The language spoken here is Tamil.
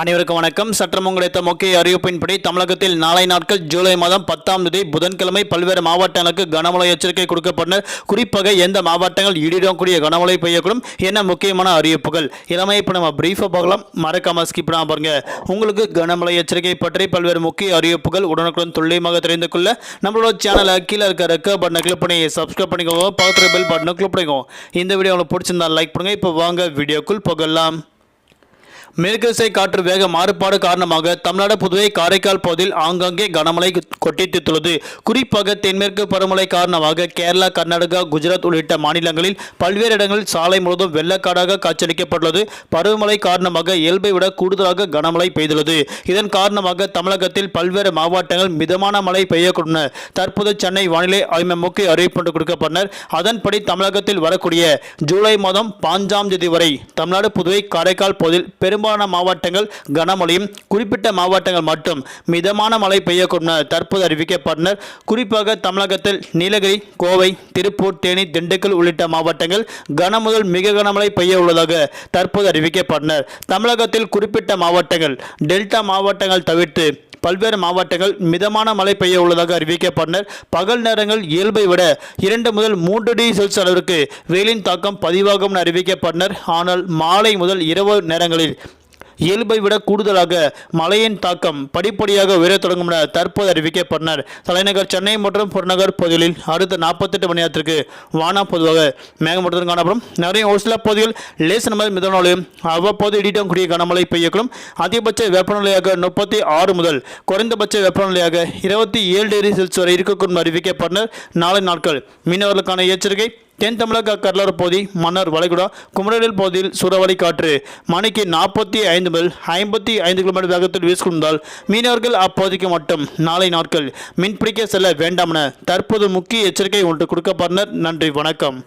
அனைவருக்கும் வணக்கம். சற்றம் கிடைத்த முக்கிய அறிவிப்பின்படி தமிழகத்தில் நாளை நாட்கள் ஜூலை மாதம் பத்தாம் தேதி புதன்கிழமை பல்வேறு மாவட்டங்களுக்கு கனமழை எச்சரிக்கை கொடுக்கப்பட்ட குறிப்பாக எந்த மாவட்டங்கள் இடிடக்கூடிய கனமழை பெய்யக்கூடும் என்ன முக்கியமான அறிவிப்புகள். எல்லாமே இப்போ நம்ம பிரீஃபாக பார்க்கலாம். மறக்காம ஸ்கிப் பண்ணாமல் பாருங்க. உங்களுக்கு கனமழை எச்சரிக்கை பற்றி பல்வேறு முக்கிய அறிவிப்புகள் உடனுக்குடன் துல்லியமாக தெரிந்து கொள்ள நம்மளோட சேனலை கீழே இருக்க ரெக்க பட்டனை கிளிக் பண்ணி சப்ஸ்கிரைப் பண்ணிக்கோங்க. பக்கத்தில் பெல் பட்டனை கிளிக் பண்ணிக்கோங்க. இந்த வீடியோ உங்களுக்கு பிடிச்சிருந்தா லைக் பண்ணுங்கள் இப்போ வாங்க வீடியோக்குள் போகலாம். மேற்கு காற்று வேக மாறுபாடு காரணமாக தமிழ்நாடு புதுவை காரைக்கால் பகுதியில் ஆங்காங்கே கனமழை கொட்டித்துள்ளது. குறிப்பாக தென்மேற்கு பருவமழை காரணமாக கேரளா கர்நாடகா குஜராத் உள்ளிட்ட மாநிலங்களில் பல்வேறு இடங்களில் சாலை முழுவதும் வெள்ளக்காடாக காட்சியளிக்கப்பட்டுள்ளது. பருவமழை காரணமாக இயல்பை விட கூடுதலாக கனமழை பெய்துள்ளது. இதன் காரணமாக தமிழகத்தில் பல்வேறு மாவட்டங்கள் மிதமான மழை பெய்யக்கூடும். தற்போது சென்னை வானிலை ஆய்வு முக்கிய அறிவிப்பு கொடுக்கப்பட்டனர். அதன்படி தமிழகத்தில் வரக்கூடிய ஜூலை மாதம் பாஞ்சாம் தேதி வரை தமிழ்நாடு புதுவை காரைக்கால் பகுதியில் பெரும்பாலான மாவட்டங்கள் கனமழையும் குறிப்பிட்ட மாவட்டங்கள் மட்டும் மிதமான மழை பெய்யக்கூடும் என தற்போது அறிவிக்கப்பட்டனர். குறிப்பாக தமிழகத்தில் நீலகிரி கோவை திருப்பூர் தேனி திண்டுக்கல் உள்ளிட்ட மாவட்டங்கள் கன முதல் மிக கனமழை பெய்ய உள்ளதாக தற்போது அறிவிக்கப்பட்டனர். தமிழகத்தில் குறிப்பிட்ட மாவட்டங்கள் டெல்டா மாவட்டங்கள் தவிர்த்து பல்வேறு மாவட்டங்கள் மிதமான மழை பெய்ய உள்ளதாக அறிவிக்கப்பட்டனர். பகல் நேரங்கள் இயல்பை விட இரண்டு முதல் மூன்று டிகிரி செல்சியஸ் அளவிற்கு வெயிலின் தாக்கம் பதிவாகும் என அறிவிக்கப்பட்டனர். ஆனால் மாலை முதல் இரவு நேரங்களில் இயல்பை விட கூடுதலாக மழையின் தாக்கம் படிப்படியாக உயரத் தொடங்கும் என தற்போது அறிவிக்கப்பட்டனர். தலைநகர் சென்னை மற்றும் புறநகர் பகுதிகளில் அடுத்த நாற்பத்தெட்டு மணி நேரத்திற்கு வானம் பொதுவாக மேகமூட்டத்துடன் காணப்படும். நிறைய ஒரு சில பகுதிகள் லேசன மாதிரி மிதனாலையும் அவ்வப்போது இடிட்டம் கூடிய கனமழை பெய்யக்கூடும். அதிகபட்ச வெப்பநிலையாக முப்பத்தி ஆறு முதல் குறைந்தபட்ச வெப்பநிலையாக இருபத்தி ஏழு டிகிரி செல்சியஸ் வரை இருக்கக்கூடும் அறிவிக்கப்பட்டனர். நாளை நாட்கள் மீனவர்களுக்கான எச்சரிக்கை. தென் தமிழக கடலோர பகுதி மன்னர் வளைகுடா குமரவேல் பகுதியில் சூறாவளி காற்று. மணிக்கு நாற்பத்தி ஐந்து முதல் ஐம்பத்தி ஐந்து கிலோமீட்டர் வேகத்தில் வீசிக்கொண்டால் மீனவர்கள் அப்பகுதிக்கு மட்டும் நாளை நாட்கள் மீன்பிடிக்க செல்ல வேண்டாம் என தற்போது முக்கிய எச்சரிக்கை ஒன்று கொடுக்கப்பட்டனர் நன்றி வணக்கம்.